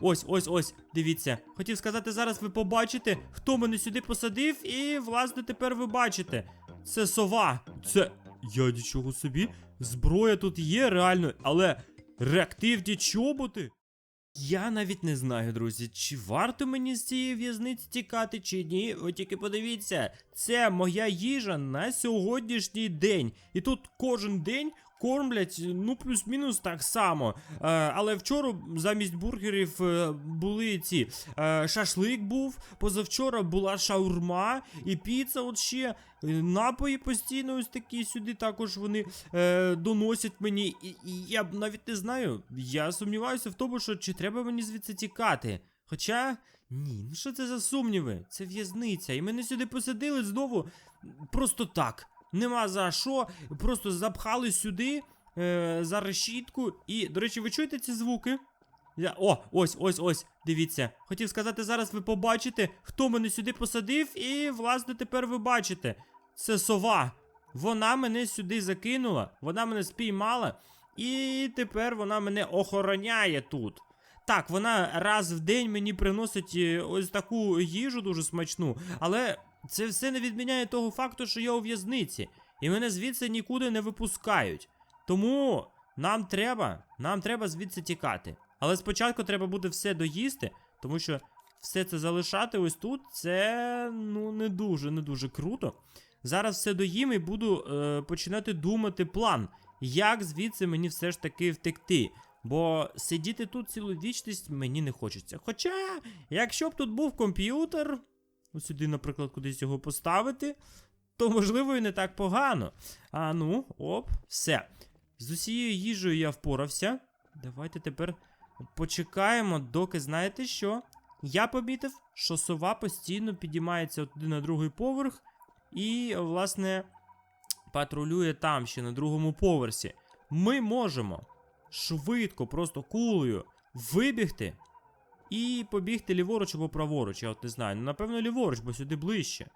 Ось, ось, ось, дивіться. Хотів сказати, зараз ви побачите, хто мене сюди посадив, і, власне, тепер ви бачите. Це сова. Це. Я нічого собі. Зброя тут є, реально, але реактивні чоботи. Я навіть не знаю, друзі, чи варто мені з цієї в'язниці тікати, чи ні. Ви тільки подивіться, це моя їжа на сьогоднішній день. І тут кожен день кормлять, ну, плюс-мінус так само. Е, але вчора замість бургерів е, були ці е, шашлик був, позавчора була шаурма і піца. От ще напої постійно ось такі сюди також вони доносять мені. І, і я навіть не знаю. Я сумніваюся в тому, що чи треба мені звідси тікати. Хоча. Ні, ну що це за сумніви? Це в'язниця. І мене сюди посадили знову просто так. Нема за що. Просто запхали сюди е, за решітку. І, до речі, ви чуєте ці звуки? Я... О, ось, ось, ось. Дивіться. Хотів сказати, зараз ви побачите, хто мене сюди посадив, і, власне, тепер ви бачите. Це сова. Вона мене сюди закинула, вона мене спіймала, і тепер вона мене охороняє тут. Так, вона раз в день мені приносить е, ось таку їжу дуже смачну, але це все не відміняє того факту, що я у в'язниці, і мене звідси нікуди не випускають. Тому нам треба, нам треба звідси тікати. Але спочатку треба буде все доїсти, тому що все це залишати ось тут, це ну не дуже, не дуже круто. Зараз все доїм і буду е, починати думати план, як звідси мені все ж таки втекти. Бо сидіти тут цілу вічність мені не хочеться. Хоча, якщо б тут був комп'ютер, сюди, наприклад, кудись його поставити, то можливо і не так погано. А ну, оп, все. З усією їжею я впорався. Давайте тепер почекаємо, доки знаєте що. Я помітив, що сова постійно підіймається туди на другий поверх і, власне, патрулює там ще на другому поверсі. Ми можемо швидко, просто кулею вибігти і побігти ліворуч або праворуч. Я от не знаю. Ну, напевно, ліворуч, бо сюди ближче.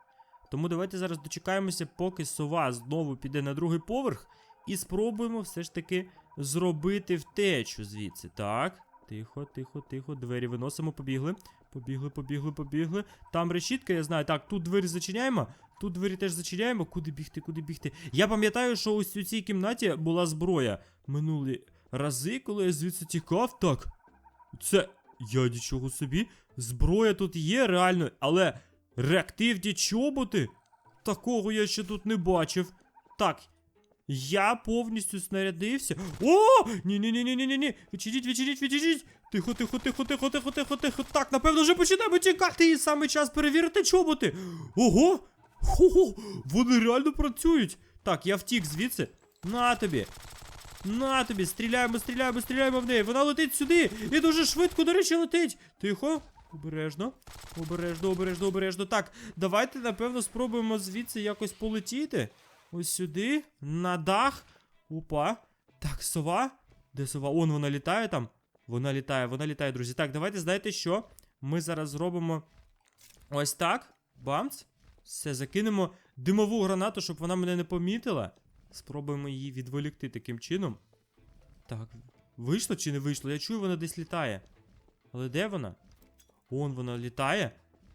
Тому давайте зараз дочекаємося, поки сова знову піде на другий поверх, і спробуємо все ж таки зробити втечу звідси. Так. Тихо, тихо, тихо. Двері виносимо, побігли. Побігли, побігли, побігли. Там решітка, я знаю. Так, тут двері зачиняємо. Тут двері теж зачиняємо. Куди бігти, куди бігти? Я пам'ятаю, що ось у цій кімнаті була зброя. Минулі рази, коли я звідси тікав. Так. Це. Я нічого собі. Зброя тут є, реально, але реактивні чоботи? Такого я ще тут не бачив. Так. Я повністю снарядився. О! Ні-ні-ні-ні-ні-ні. Відчиніть, відчиніть, відчиніть. Тихо, тихо, тихо, тихо, тихо, тихо, тихо. Так, напевно, вже починаємо тікати. І саме час перевірити чоботи. Ого! Хо-хо! Вони реально працюють. Так, я втік звідси. На тобі. На тобі, стріляємо, стріляємо, стріляємо в неї. Вона летить сюди. І дуже швидко, до речі, летить. Тихо. Обережно. Обережно, обережно, обережно. Так, давайте, напевно, спробуємо звідси якось полетіти. Ось сюди, на дах. Опа. Так, сова. Де сова? Он вона літає там. Вона літає, вона літає, друзі. Так, давайте, знаєте що? Ми зараз зробимо ось так. Бамц. Все, закинемо димову гранату, щоб вона мене не помітила. Спробуємо її відволікти таким чином. Так, вийшло чи не вийшло? Я чую, вона десь літає. Але де вона? Он вона літає.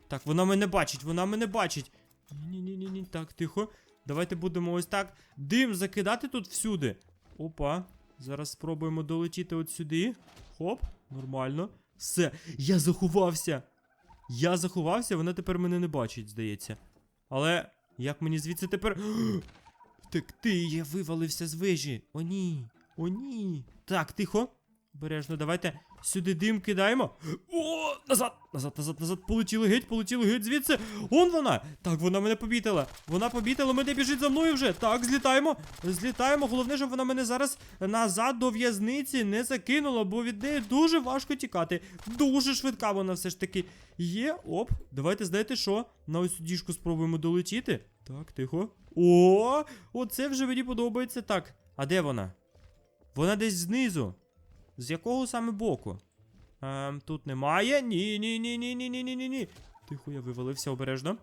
Так, вона мене бачить, вона мене бачить. Ні-ні-ні, так, тихо. Давайте будемо ось так дим закидати тут всюди. Опа. Зараз спробуємо долетіти от сюди. Хоп, нормально. Все, я заховався. Я заховався, вона тепер мене не бачить, здається. Але як мені звідси тепер. Втекти, я вивалився з вежі. О, ні. О, ні. Так, тихо. Бережно, давайте сюди дим кидаємо. О, назад, назад, назад, назад. Полетіли геть, полетіли геть звідси. Он вона. Так, вона мене помітила. Вона помітила, мене біжить за мною вже. Так, злітаємо. Злітаємо. Головне, щоб вона мене зараз назад до в'язниці не закинула, бо від неї дуже важко тікати. Дуже швидка вона все ж таки є. Оп, давайте знаєте що? На ось цю діжку спробуємо долетіти. Так, тихо. О, оце вже мені подобається. Так, а де вона? Вона десь знизу. З якого саме боку? Ем, тут немає. Ні, ні, ні, ні, ні, ні, ні, ні, ні. Тихо, я вивалився обережно.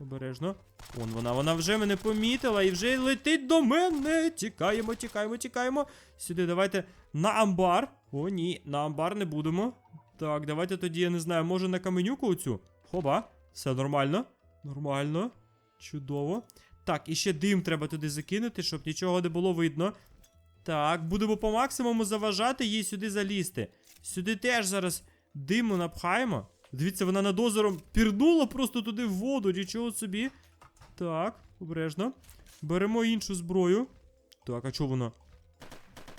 Обережно. Вон вона, вона вже мене помітила і вже летить до мене. Тікаємо, тікаємо, тікаємо. Сюди давайте на амбар. О, ні, на амбар не будемо. Так, давайте тоді, я не знаю, може на каменюку оцю? Хоба, все нормально. Нормально. Чудово. Так, і ще дим треба туди закинути, щоб нічого не було видно. Так, будемо по максимуму заважати їй сюди залізти. Сюди теж зараз диму напхаємо. Дивіться, вона над озером пірнула просто туди в воду, нічого собі. Так, обережно. Беремо іншу зброю. Так, а чого вона?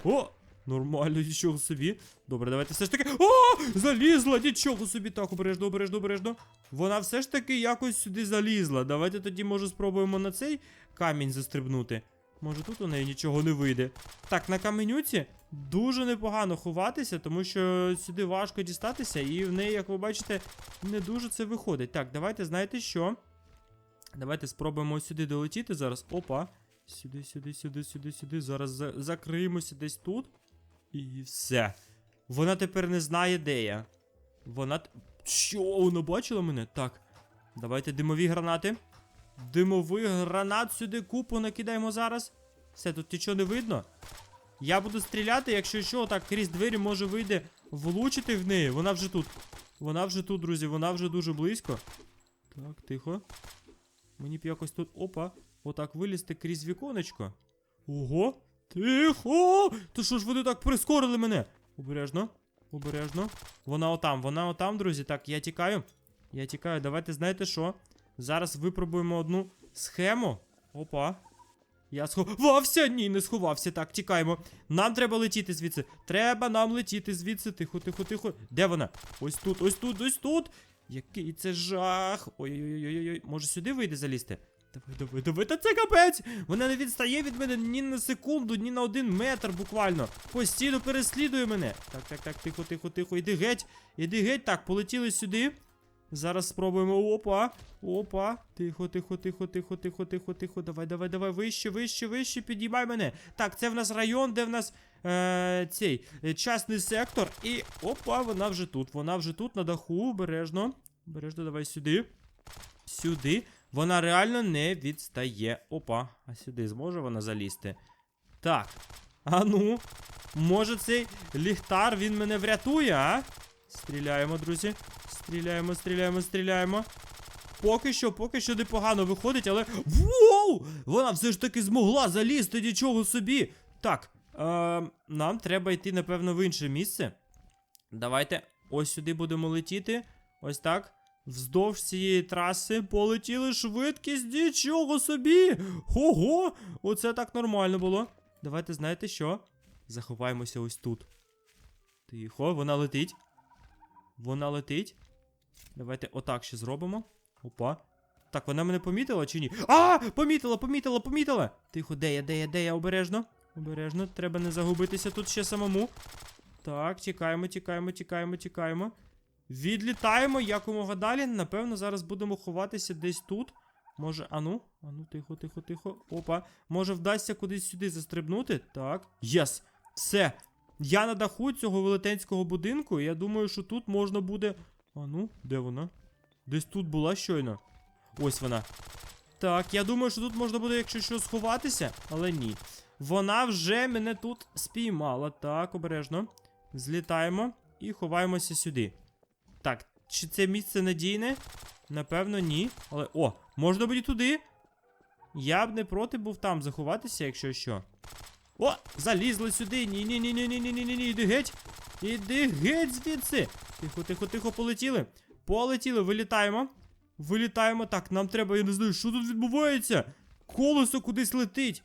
О! Нормально, нічого собі. Добре, давайте все ж таки. О! Залізла! Нічого собі. Так, обережно, обережно, обережно. Вона все ж таки якось сюди залізла. Давайте тоді, може, спробуємо на цей камінь застрибнути. Може тут у неї нічого не вийде. Так, на каменюці дуже непогано ховатися, тому що сюди важко дістатися, і в неї, як ви бачите, не дуже це виходить. Так, давайте, знаєте що? Давайте спробуємо сюди долетіти зараз. Опа. Сюди, сюди, сюди, сюди, сюди. Зараз за- закриємося десь тут. І все. Вона тепер не знає, де я. Вона. Що? Вона бачила мене? Так. Давайте димові гранати. Димових гранат сюди купу накидаємо зараз. Все, тут нічого не видно. Я буду стріляти, якщо що, так крізь двері може вийде влучити в неї. Вона вже тут. Вона вже тут, друзі, вона вже дуже близько. Так, тихо. Мені б якось тут. Опа. Отак вилізти крізь віконечко. Ого! Тихо! То що ж вони так прискорили мене? Обережно. Обережно. Вона отам, вона отам, друзі. Так, я тікаю. Я тікаю. Давайте знаєте що? Зараз випробуємо одну схему. Опа. Я сховався! Ні, не сховався. Так, тікаємо. Нам треба летіти звідси. Треба нам летіти звідси. Тихо, тихо, тихо. Де вона? Ось тут, ось тут, ось тут. Який це жах. Ой-ой-ой-ой-ой. Може сюди вийде залізти? Давай, давай, давай, та це капець! Вона не відстає від мене ні на секунду, ні на один метр буквально. Постійно переслідує мене. Так, так, так, тихо, тихо, тихо. Іди геть, іди геть. Так, полетіли сюди. Зараз спробуємо. Опа. Опа. Тихо, тихо, тихо, тихо, тихо, тихо, тихо. Давай, давай, давай. Вище, вище, вище. Підіймай мене. Так, це в нас район, де в нас е, цей е, частний сектор. І опа, вона вже тут. Вона вже тут, на даху. Обережно. Обережно, давай сюди. Сюди. Вона реально не відстає. Опа, а сюди зможе вона залізти? Так. А ну. Може цей ліхтар він мене врятує, а? Стріляємо, друзі. Стріляємо, стріляємо, стріляємо. Поки що, поки що непогано виходить, але. Воу! Вона все ж таки змогла залізти нічого собі. Так, е, нам треба йти, напевно, в інше місце. Давайте ось сюди будемо летіти. Ось так. Вздовж цієї траси полетіли швидкість нічого собі. Ого! Оце так нормально було. Давайте знаєте що? Заховаємося ось тут. Тихо, вона летить. Вона летить. Давайте отак ще зробимо. Опа. Так, вона мене помітила чи ні? А! Помітила, помітила, помітила! Тихо, де я, де я, де я? Обережно. Обережно, треба не загубитися тут ще самому. Так, тікаємо, тікаємо, тікаємо, тікаємо. Відлітаємо якомога далі. Напевно, зараз будемо ховатися десь тут. Може, ану, ану, тихо, тихо, тихо. Опа. Може, вдасться кудись сюди застрибнути? Так. Єс! Все. Я на даху цього велетенського будинку. і Я думаю, що тут можна буде. Ану, де вона? Десь тут була щойно. Ось вона. Так, я думаю, що тут можна буде, якщо що, сховатися, але ні. Вона вже мене тут спіймала. Так, обережно. Злітаємо і ховаємося сюди. Так, чи це місце надійне? Напевно, ні. Але. О, можна буде туди. Я б не проти був там заховатися, якщо що. О, залізли сюди. Ні-ні-ні-ні-ні-ні-ні-ні. Іди геть. Іди геть звідси. Тихо, тихо, тихо, полетіли. Полетіли, вилітаємо. Вилітаємо. Так, нам треба, я не знаю, що тут відбувається. Колесо кудись летить.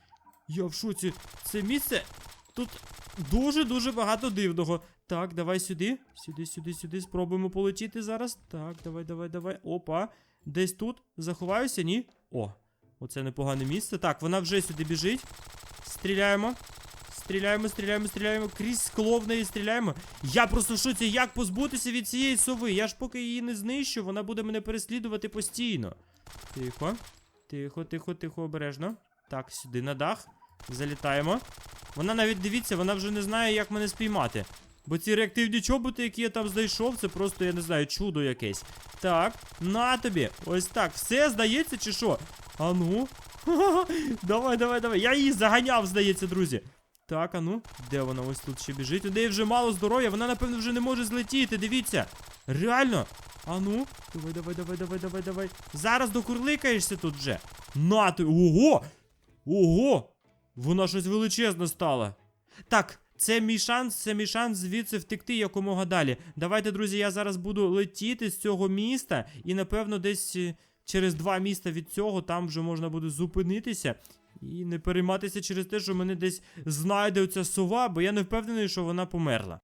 Я в шоці. Це місце. Тут дуже-дуже багато дивного. Так, давай сюди. Сюди, сюди, сюди. Спробуємо полетіти зараз. Так, давай, давай, давай. Опа. Десь тут. Заховаюся, ні? О, оце непогане місце. Так, вона вже сюди біжить. Стріляємо. Стріляємо, стріляємо, стріляємо. Крізь скло в неї стріляємо. Я просто в шоці, як позбутися від цієї сови. Я ж поки її не знищу, вона буде мене переслідувати постійно. Тихо. Тихо, тихо, тихо, обережно. Так, сюди на дах. Залітаємо. Вона навіть дивіться, вона вже не знає, як мене спіймати. Бо ці реактивні чоботи, які я там знайшов, це просто, я не знаю, чудо якесь. Так, на тобі. Ось так. Все здається, чи що? А ну. Давай, давай, давай. Я її заганяв, здається, друзі. Так, а ну, де вона ось тут ще біжить? У неї вже мало здоров'я, вона, напевно, вже не може злетіти, дивіться. Реально. А ну, давай, давай, давай, давай, давай, давай. Зараз докурликаєшся тут вже. На ти. Ого! Ого! Вона щось величезна стала. Так, це мій шанс, це мій шанс звідси втекти якомога далі. Давайте, друзі, я зараз буду летіти з цього міста, і напевно десь е, через два міста від цього там вже можна буде зупинитися. І не перейматися через те, що мене десь знайде оця сова, бо я не впевнений, що вона померла.